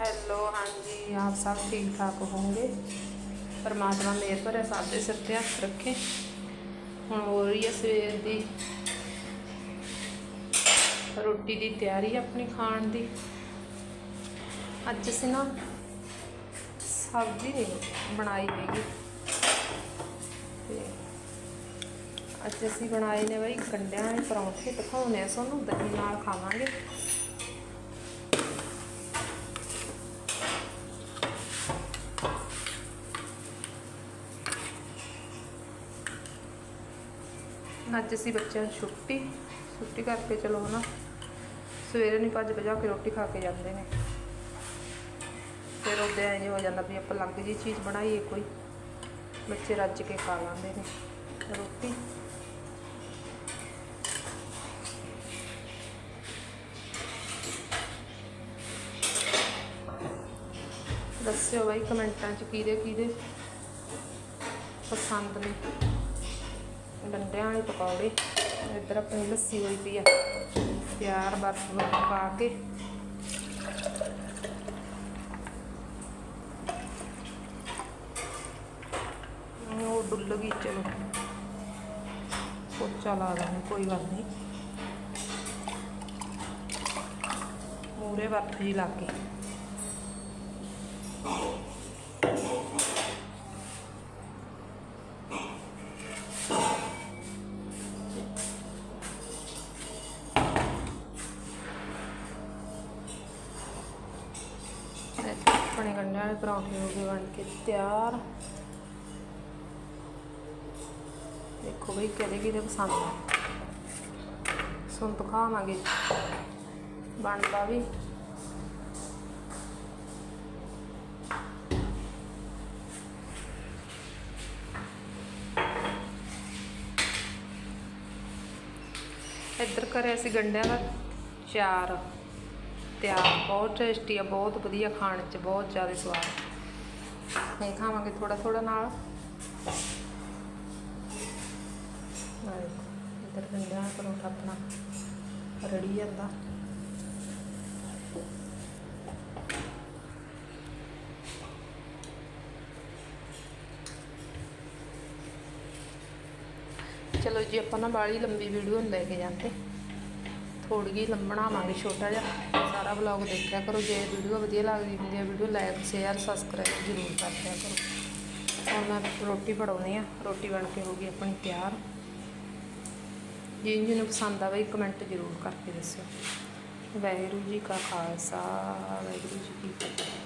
Hello, ਹਾਂਜੀ, ਆਪ ਸਭ ਠੀਕ ਠਾਕ ਹੋਵੋਗੇ? ਪਰਮਾਤਮਾ ਮੇਰ ਭਰੇ, ਸਭ ਦੇ ਸਿਰ ਤੇ ਹੱਥ ਰੱਖੇ। ਹੁਣ ਹੋ ਰਹੀ ਹੈ ਸਵੇਰ ਦੀ ਰੋਟੀ ਦੀ ਤਿਆਰੀ ਆਪਣੀ ਖਾਣ ਦੀ। ਅੱਜ ਅਸੀਂ ਨਾ ਸਬਜ਼ੀ ਨਹੀਂ ਬਣਾਈ ਹੈਗੀ। ਤੇ ਅੱਜ ਅਸੀਂ ਬਣਾਏ ਨੇ ਬਈ ਗੰਡਿਆਂ ਦੇ ਪਰੌਂਠੇ ਦਿਖਾਉਣੇ ਆ ਤੁਹਾਨੂੰ, ਦਹੀਂ ਨਾਲ ਖਾਵਾਂਗੇ। ਅੱਜ ਅਸੀਂ ਬੱਚਿਆਂ ਨੂੰ ਛੁੱਟੀ ਛੁੱਟੀ ਕਰਕੇ ਚਲੋ ਹਨਾ। ਸਵੇਰੇ ਨਹੀਂ ਭੱਜ ਭਜਾ ਕੇ ਰੋਟੀ ਖਾ ਕੇ ਜਾਂਦੇ ਨੇ। ਫਿਰ ਉਹਦੇ ਐਂ ਹੋ ਜਾਂਦਾ ਵੀ ਆਪਾਂ ਅਲੱਗ ਜੀ ਚੀਜ਼ ਬਣਾਈਏ ਕੋਈ। ਬੱਚੇ ਰੱਜ ਕੇ ਖਾ ਲੈਂਦੇ ਨੇ ਰੋਟੀ। ਦੱਸਿਓ ਬਾਈ ਕਮੈਂਟਾਂ 'ਚ ਕਿਹਦੇ ਕਿਹਦੇ ਪਸੰਦ ਨੇ। ਡੰਡਿਆਂ ਵਾਲੇ ਪਕੌੜੇ। ਇੱਧਰ ਆਪਣੀ ਲੱਸੀ ਹੋਈ ਪਈ ਆ। ਤਿਆਰ ਬਰਫ ਬਰਫ ਪਾ ਕੇ। ਉਹ ਡੁੱਲ ਗਈ, ਚਲੋ। ਪੋਚਾ ਲਾ ਦਾਂਗੇ ਕੋਈ ਗੱਲ ਨਹੀਂ। ਮੂਰੇ ਬਰਫ ਜੀ ਲਾ ਕੇ। ਆਪਣੇ ਗੰਢਿਆਂ ਵਾਲੇ ਪਰੌਂਠੇ ਹੋ ਗਏ ਬਣ ਕੇ ਤਿਆਰ। ਦੇਖੋ ਬਈ ਕਿਹਦੇ ਕਿਹਦੇ ਪਸੰਦ ਆ। ਸੁਣ ਦਿਖਾਵਾਂਗੇ ਬਣਦਾ ਵੀ। ਇੱਧਰ ਕਰਿਆ ਸੀ ਗੰਢਿਆਂ ਦਾ ਚਾਰ। ਤਿਆਰ, ਬਹੁਤ ਟੇਸਟੀ ਆ, ਬਹੁਤ ਵਧੀਆ ਖਾਣ 'ਚ, ਬਹੁਤ ਜ਼ਿਆਦਾ ਸਵਾਦ। ਇਹ ਖਾਵਾਂਗੇ ਥੋੜਾ ਥੋੜਾ ਨਾਲ। ਇੱਧਰ ਗੰਢਿਆਂ ਦਾ ਪਰੌਂਠਾ ਆਪਣਾ ਰੜੀ ਜਾਂਦਾ। ਚਲੋ ਜੀ, ਆਪਾਂ ਨਾ ਬਾਲੀ ਲੰਬੀ ਵੀਡੀਓ ਨਹੀਂ ਲੈ ਕੇ ਜਾਂਦੇ। ਥੋੜੀ ਜਿਹੀ ਲੰਬਣਾਵਾਂਗੇ ਛੋਟਾ ਜਿਹਾ। ਸਾਰਾ ਵਲੌਗ ਦੇਖਿਆ ਕਰੋ, ਜੇ ਵੀਡੀਓ ਵਧੀਆ ਲੱਗਦੀ ਹੁੰਦੀ ਹੈ ਵੀਡੀਓ ਲਾਈਕ ਸ਼ੇਅਰ ਸਬਸਕ੍ਰਾਈਬ ਜ਼ਰੂਰ ਕਰ ਦਿਆ ਕਰੋ। ਹੁਣ ਮੈਂ ਰੋਟੀ ਬਣਾਉਣੀ ਆ, ਰੋਟੀ ਬਣ ਕੇ ਹੋ ਗਈ ਆਪਣੀ ਤਿਆਰ। ਜੇ ਜਿਹਨੂੰ ਪਸੰਦ ਆਵੇ ਕਮੈਂਟ ਜ਼ਰੂਰ ਕਰਕੇ ਦੱਸਿਓ। ਵਾਹਿਗੁਰੂ ਜੀ ਕਾ ਖਾਲਸਾ, ਵਾਹਿਗੁਰੂ ਜੀ ਕੀ ਫਤਿਹ।